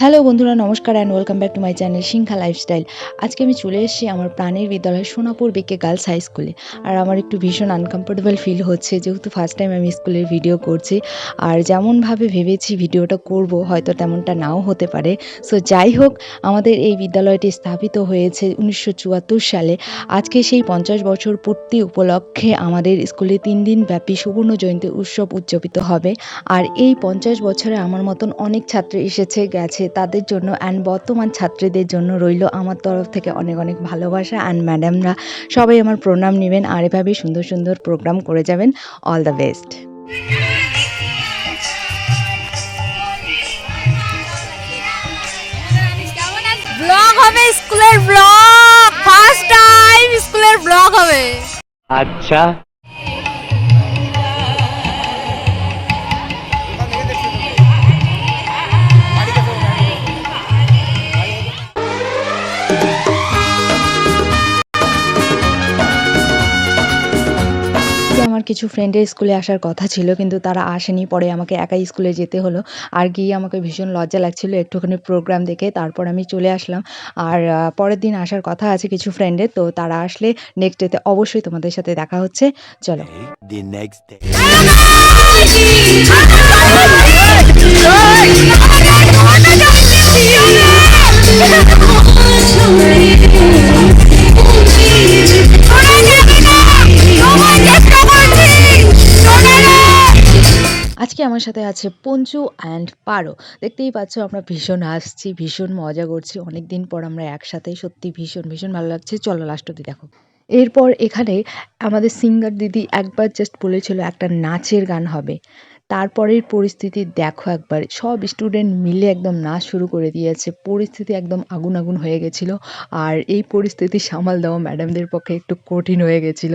Hello বন্ধুরা, নমস্কার and welcome back to my channel Singha lifestyle আজকে আমি চলে এসেছি আমার প্রাণের বিদ্যালয় সোনাপুর বিকে গার্লস হাই স্কুলে আর আমার একটু ভীষণ আনকমফোর্টেবল ফিল হচ্ছে, যেহেতু ফার্স্ট টাইম আমি স্কুলের ভিডিও করছি। আর যেমনভাবে ভেবেছি ভিডিওটা করব, হয়তো তেমনটা নাও হতে পারে। সো যাই হোক, আমাদের এই বিদ্যালয়টি স্থাপিত হয়েছে উনিশশো চুয়াত্তর সালে। আজকে সেই পঞ্চাশ বছর পূর্তি উপলক্ষে আমাদের স্কুলে তিন দিন ব্যাপী সুবর্ণ জয়ন্তী উৎসব উদযাপিত হবে। আর এই পঞ্চাশ বছরে আমার মতন অনেক ছাত্র এসেছে, গেছে তাদের জন্য অ্যান্ড বর্তমান ছাত্রীদের জন্য রইল আমার তরফ থেকে অনেক অনেক ভালোবাসা অ্যান্ড ম্যাডামরা সবাই আমার প্রণাম নেবেন আর এভাবে সুন্দর সুন্দর প্রোগ্রাম করে যাবেন। অল দ্য বেস্ট হবে স্কুলের ব্লগ ফার্স্ট টাইম স্কুলের ব্লগ হবে। আচ্ছা। আমার কিছু ফ্রেন্ডের স্কুলে আসার কথা ছিল কিন্তু তারা আসেনি। পরে আমাকে একাই স্কুলে যেতে হলো। আর গিয়ে আমাকে ভীষণ লজ্জা লাগছিল একটুখানি প্রোগ্রাম দেখে। তারপর আমি চলে আসলাম। আর পরের দিন আসার কথা আছে কিছু ফ্রেন্ডের তো তারা আসলে নেক্সট ডেতে অবশ্যই তোমাদের সাথে দেখা হচ্ছে। চলো। আমার সাথে আছে পঞ্চু অ্যান্ড পারো। দেখতেই পাচ্ছ আমরা ভীষণ হাসছি, ভীষণ মজা করছি। অনেক দিন পর আমরা একসাথে সত্যি ভীষণ ভীষণ ভালো লাগছে। চলো লাস্ট অব্দি দেখো। এরপর এখানে আমাদের সিঙ্গার দিদি একবার জাস্ট বলেছিল একটা নাচের গান হবে। তারপরের পরিস্থিতি দেখো একবার। সব স্টুডেন্ট মিলে একদম নাচ শুরু করে দিয়েছে। পরিস্থিতি একদম আগুন আগুন হয়ে গেছিল। আর এই পরিস্থিতি সামাল দেওয়া ম্যাডামদের পক্ষে একটু কঠিন হয়ে গেছিল।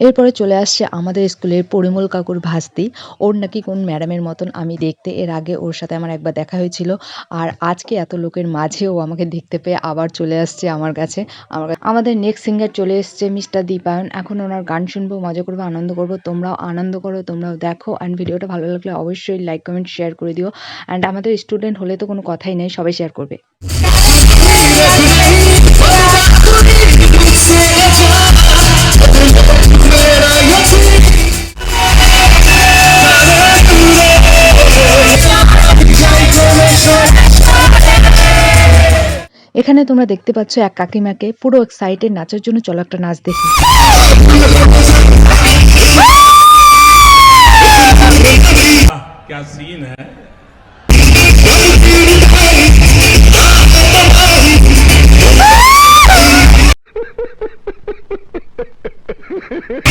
এরপরে চলে আসছে আমাদের স্কুলের পরিমল কাকুর ভাস্তি ওর নাকি কোন ম্যাডামের মতন আমি দেখতে এর আগে ওর সাথে আমার একবার দেখা হয়েছিল আর আজকে এত লোকের মাঝেও আমাকে দেখতে পেয়ে আবার চলে আসছে আমার কাছে আমার কাছে- আমাদের নেক্সট সিঙ্গার চলে এসছে মিস্টার দীপায়ন এখন ওনার গান শুনব মজা করব আনন্দ করব তোমরাও আনন্দ করো তোমরাও দেখো অ্যান্ড ভিডিওটা ভালো লাগলে অবশ্যই লাইক কমেন্ট শেয়ার করে দিও অ্যান্ড আমাদের স্টুডেন্ট হলে তো কোনো কথাই নেই সবাই শেয়ার করবে এখানে তোমরা দেখতে পাচ্ছ এক কাকিমাকে পুরো এক্সাইটেড নাচের জন্য চলো একটা নাচ দেখি क्या सीन है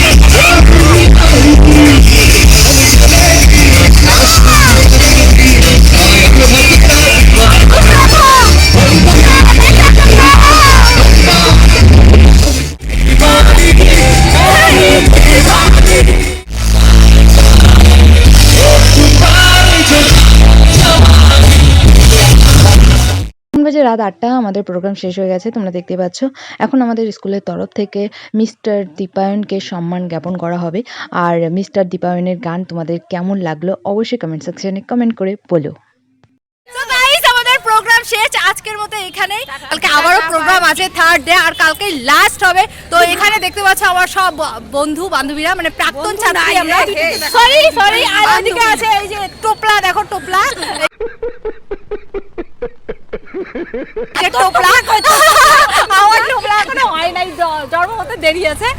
এখন বাজে রাত আটটা আমাদের প্রোগ্রাম শেষ হয়ে গেছে তোমরা দেখতে পাচ্ছ। এখন আমাদের স্কুলের তরফ থেকে মিস্টার দীপায়নকে সম্মান জ্ঞাপন করা হবে। আর মিস্টার দীপায়নের গান তোমাদের কেমন লাগল অবশ্যই কমেন্ট সেকশনে কমেন্ট করে বলো। তো গাইস আমাদের প্রোগ্রাম শেষ। আজকের মতো এখানেই। কালকে আবারও প্রোগ্রাম আছে থার্ড ডে আর কালকে লাস্ট হবে। তো এখানে দেখতে পাচ্ছ আমার সব বন্ধু বান্ধবীরা মানে প্রাক্তন ছাত্রী আমরা। সরি সরি আর ওদিকে আছে এই যে টোপলা আছে